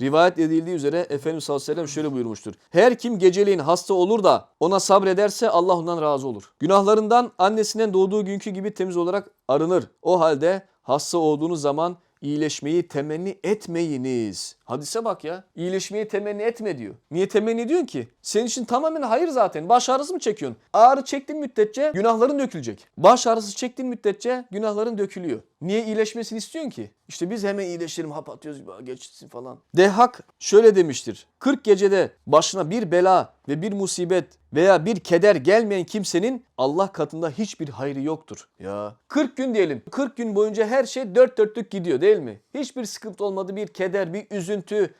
Rivayet edildiği üzere Efendimiz sallallahu aleyhi ve sellem şöyle buyurmuştur. Her kim geceleyin hasta olur da ona sabrederse Allah ondan razı olur. Günahlarından annesinden doğduğu günkü gibi temiz olarak arınır. O halde hasta olduğunuz zaman iyileşmeyi temenni etmeyiniz. Hadise bak ya. İyileşmeyi temenni etme diyor. Niye temenni ediyorsun ki? Senin için tamamen hayır zaten. Baş ağrısı mı çekiyorsun? Ağrı çektiğin müddetçe günahların dökülecek. Baş ağrısı çektiğin müddetçe günahların dökülüyor. Niye iyileşmesini istiyorsun ki? İşte biz hemen iyileşelim hap atıyoruz "Ya geçsin falan. Dehak şöyle demiştir. 40 gecede başına bir bela ve bir musibet veya bir keder gelmeyen kimsenin Allah katında hiçbir hayrı yoktur. Ya 40 gün diyelim. 40 gün boyunca her şey dört dörtlük gidiyor değil mi? Hiçbir sıkıntı olmadı. Bir keder, bir üzüntü,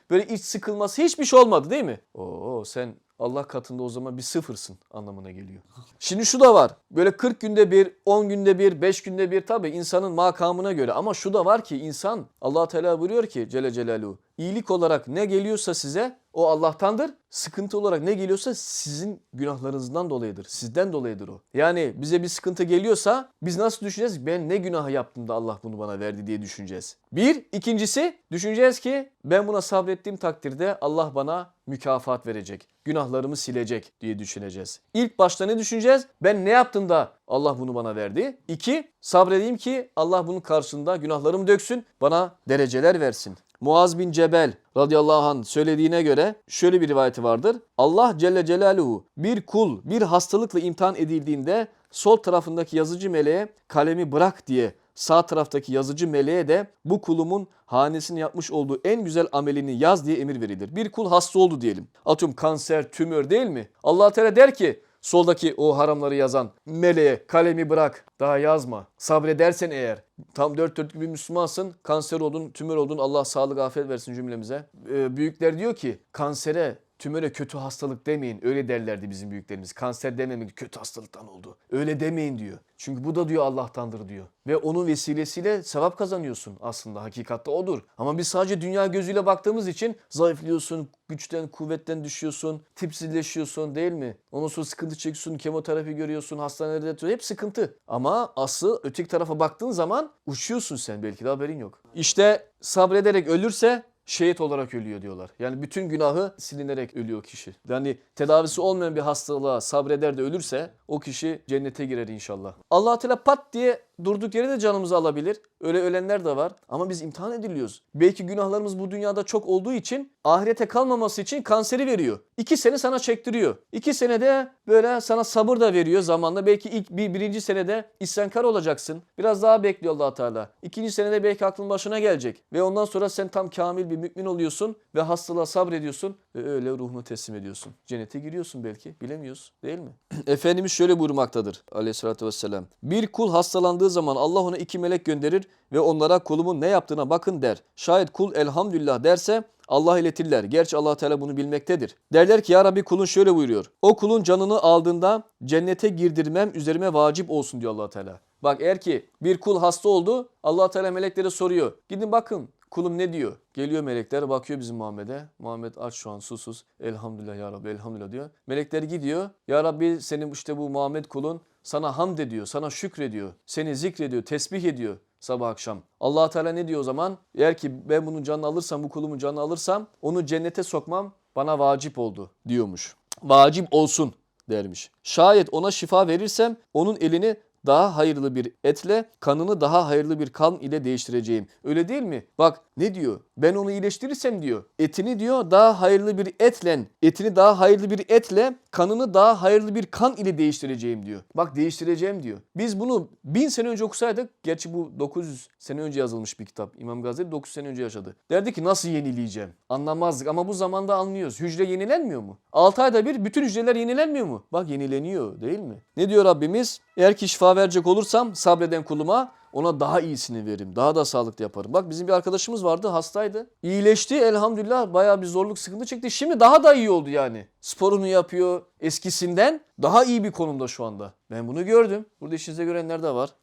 böyle iç sıkılması hiçbir şey olmadı değil mi? Oo sen Allah katında o zaman bir sıfırsın anlamına geliyor. Şimdi şu da var. Böyle 40 günde bir, 10 günde bir, 5 günde bir tabii insanın makamına göre. Ama şu da var ki insan allah Teala buyuruyor ki Celle Celaluhu. iyilik olarak ne geliyorsa size o Allah'tandır. Sıkıntı olarak ne geliyorsa sizin günahlarınızdan dolayıdır. Sizden dolayıdır o. Yani bize bir sıkıntı geliyorsa biz nasıl düşüneceğiz? Ben ne günahı yaptım da Allah bunu bana verdi diye düşüneceğiz. Bir. ikincisi düşüneceğiz ki ben buna sabrettiğim takdirde Allah bana mükafat verecek. Günahlarımı silecek diye düşüneceğiz. İlk başta ne düşüneceğiz? Ben ne yaptım da Allah bunu bana verdi? İki, sabredeyim ki Allah bunun karşısında günahlarımı döksün, bana dereceler versin. Muaz bin Cebel radıyallahu anh söylediğine göre şöyle bir rivayeti vardır. Allah Celle Celaluhu bir kul bir hastalıkla imtihan edildiğinde sol tarafındaki yazıcı meleğe kalemi bırak diye sağ taraftaki yazıcı meleğe de bu kulumun hanesini yapmış olduğu en güzel amelini yaz diye emir verilir. Bir kul hasta oldu diyelim. Atıyorum kanser, tümör değil mi? allah Teala der ki soldaki o haramları yazan meleğe kalemi bırak daha yazma. Sabredersen eğer tam dört dörtlük bir Müslümansın kanser oldun tümör oldun Allah sağlık afiyet versin cümlemize. Ee, büyükler diyor ki kansere tümöre kötü hastalık demeyin. Öyle derlerdi bizim büyüklerimiz. Kanser dememek kötü hastalıktan oldu. Öyle demeyin diyor. Çünkü bu da diyor Allah'tandır diyor. Ve onun vesilesiyle sevap kazanıyorsun aslında. Hakikatte odur. Ama biz sadece dünya gözüyle baktığımız için zayıflıyorsun, güçten, kuvvetten düşüyorsun, tipsizleşiyorsun değil mi? Ondan sonra sıkıntı çekiyorsun, kemoterapi görüyorsun, hastanelerde yatıyorsun. Hep sıkıntı. Ama asıl öteki tarafa baktığın zaman uçuyorsun sen belki de haberin yok. İşte sabrederek ölürse şehit olarak ölüyor diyorlar. Yani bütün günahı silinerek ölüyor kişi. Yani tedavisi olmayan bir hastalığa sabreder de ölürse o kişi cennete girer inşallah. allah Teala pat diye durduk yere de canımızı alabilir. Öyle ölenler de var. Ama biz imtihan ediliyoruz. Belki günahlarımız bu dünyada çok olduğu için ahirete kalmaması için kanseri veriyor. İki sene sana çektiriyor. İki senede böyle sana sabır da veriyor zamanla. Belki ilk bir, birinci senede isyankar olacaksın. Biraz daha bekliyor allah Teala. İkinci senede belki aklın başına gelecek. Ve ondan sonra sen tam kamil bir mümin oluyorsun ve hastalığa sabrediyorsun ve öyle ruhunu teslim ediyorsun. Cennete giriyorsun belki bilemiyoruz değil mi? Efendimiz şöyle buyurmaktadır aleyhissalatü vesselam. Bir kul hastalandığı zaman Allah ona iki melek gönderir ve onlara kulumun ne yaptığına bakın der. Şayet kul elhamdülillah derse Allah iletirler. Gerçi allah Teala bunu bilmektedir. Derler ki ya Rabbi kulun şöyle buyuruyor. O kulun canını aldığında cennete girdirmem üzerime vacip olsun diyor allah Teala. Bak eğer ki bir kul hasta oldu allah Teala meleklere soruyor. Gidin bakın kulum ne diyor? Geliyor melekler bakıyor bizim Muhammed'e. Muhammed aç şu an susuz. Elhamdülillah ya Rabbi elhamdülillah diyor. Melekler gidiyor. Ya Rabbi senin işte bu Muhammed kulun sana hamd ediyor, sana şükrediyor, seni zikrediyor, tesbih ediyor sabah akşam. allah Teala ne diyor o zaman? Eğer ki ben bunun canını alırsam, bu kulumun canını alırsam onu cennete sokmam bana vacip oldu diyormuş. Vacip olsun dermiş. Şayet ona şifa verirsem onun elini daha hayırlı bir etle kanını daha hayırlı bir kan ile değiştireceğim. Öyle değil mi? Bak ne diyor? Ben onu iyileştirirsem diyor. Etini diyor daha hayırlı bir etle, etini daha hayırlı bir etle, kanını daha hayırlı bir kan ile değiştireceğim diyor. Bak değiştireceğim diyor. Biz bunu bin sene önce okusaydık, gerçi bu 900 sene önce yazılmış bir kitap. İmam Gazali 900 sene önce yaşadı. Derdi ki nasıl yenileyeceğim? Anlamazdık ama bu zamanda anlıyoruz. Hücre yenilenmiyor mu? 6 ayda bir bütün hücreler yenilenmiyor mu? Bak yenileniyor değil mi? Ne diyor Rabbimiz? Eğer ki şifa verecek olursam sabreden kuluma ona daha iyisini veririm. Daha da sağlıklı yaparım. Bak bizim bir arkadaşımız vardı hastaydı. İyileşti elhamdülillah bayağı bir zorluk sıkıntı çekti. Şimdi daha da iyi oldu yani. Sporunu yapıyor eskisinden daha iyi bir konumda şu anda. Ben bunu gördüm. Burada işinize görenler de var.